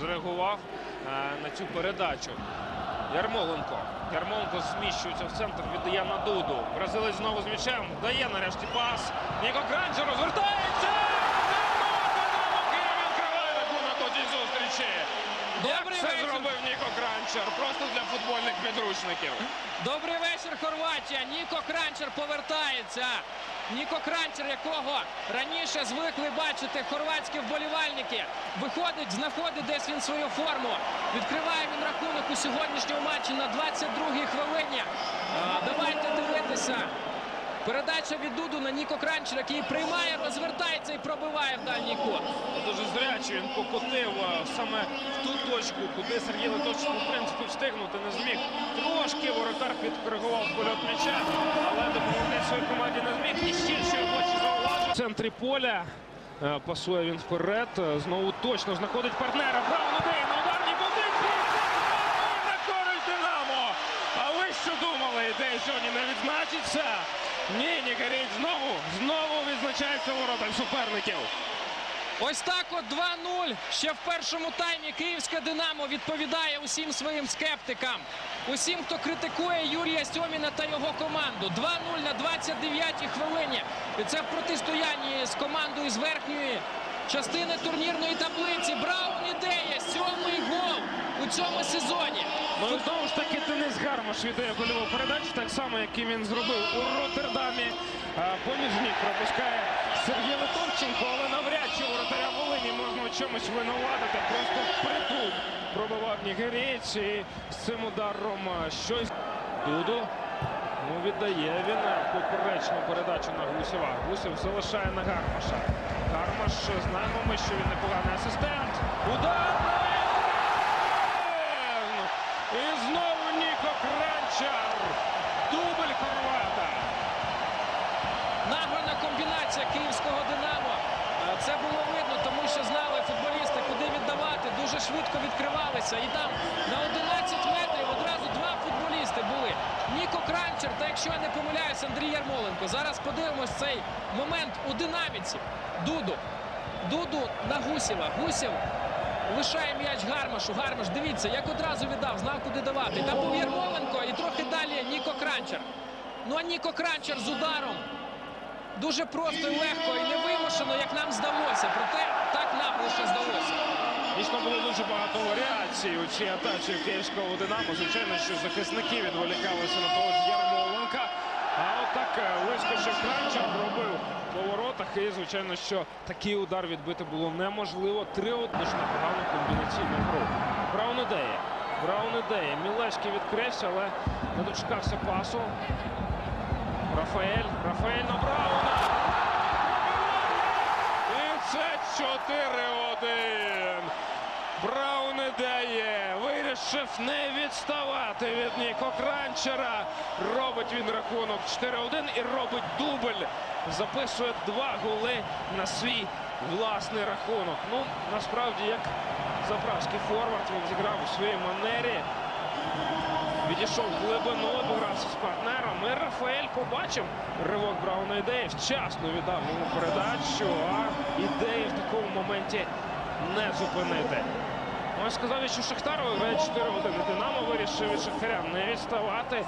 зреагував е, на цю передачу. Ярмоленко. Ярмоленко зміщується в центр, віддає на Дуду. Бразилець знову з м'ячем. Дає нарешті пас. Ніко Кранчер розвертається! Відкриває рахунок у цій зустрічі. Добрий Як це вечір. зробив Ніко Кранчер. Просто для футбольних підручників. Добрий вечір, Хорватія. Ніко Кранчер повертається. Ніко Кранчер, якого раніше звикли бачити хорватські вболівальники, виходить, знаходить десь він свою форму. Відкриває він рахунок у сьогоднішньому матчі на 22-й хвилині. Давайте дивитися. Передача від Дуду на Ніко Кранчер, який приймає, розвертається і пробиває в дальній кут. Дуже зряче він покотив саме в ту точку, куди Сергій Литовчик, в принципі, встигнути не зміг. Трошки підкоригував польот м'яча, але допомогти своїй команді не зміг. І ще хочу зауважити. В центрі поля е, пасує він вперед. е, Знову точно знаходить партнера. Людей на ударній позиції. На користь Динамо. А ви що думали? Ідея сьогодні не відзначиться? Ні, Нікаріч знову, знову відзначається воротах суперників. Ось так от 2-0. Ще в першому таймі київське Динамо відповідає усім своїм скептикам. Усім, хто критикує Юрія Сьоміна та його команду. 2-0 на 29-й хвилині. І це в протистоянні з командою з верхньої частини турнірної таблиці. Браун ідея. Сьомий гол у цьому сезоні. Ну знову ж таки Денис Гармаш віддає гольову передачу, так само, як і він зробив у Роттердамі. Поміж ніг пропускає Сергій Литовченко, але навряд чи воротаря Волині можна чомусь винуватити. Просто впритул пробивав нігерієць і з цим ударом щось. Дуду. Ну, віддає він поперечну передачу на Гусєва. Гусєв залишає на Гармаша. Гармаш, знаємо ми, що він непоганий асистент. Удар! І знову Ніко Кранчар. Дубль Хорвата. Награна комбінація київського Динамо. Е, Це було видно, тому що знали футболісти, куди віддавати. Дуже швидко відкривалися. І там на 11 метрів одразу два футболісти були. Ніко Кранчер та, якщо я не помиляюсь, Андрій Ярмоленко. Зараз подивимось цей момент у динаміці. Дуду. Дуду на Гусєва. Гусєв лишає м'яч Гармашу. Гармаш, дивіться, як одразу віддав, знав, куди давати. Там був Ярмоленко і трохи далі Ніко Кранчер. Ну а Ніко Кранчер з ударом дуже просто і легко і невимушено, як нам здалося. Проте так нам лише здалося. Дійсно було дуже багато варіацій у цій атаці київського Динамо. Звичайно, що захисники відволікалися на того ж Ярмоленка. А отак е, вискочив Кранчар, робив по воротах. І, звичайно, що такий удар відбити було неможливо. Три дуже непогану комбінаційну гру. Браун ідея. Браун ідея. Мілешки відкрився, але не дочекався пасу. Рафаель. Рафаель на Брауна. І це 4-1. Браун ідеє. Вирішив не відставати від Ніко Кранчера. Робить він рахунок 4-1 і робить дубль. Записує два голи на свій власний рахунок. Ну, насправді, як заправський форвард, він зіграв у своїй манері. Відійшов в глибину, обігрався з партнером. І Рафаель побачив ривок Брауна ідеї. Вчасно віддав йому передачу, а ідеї в такому моменті не зупинити. Ось сказав, що Шахтар виграє 4-1. Динамо вирішив від Шахтаря не відставати.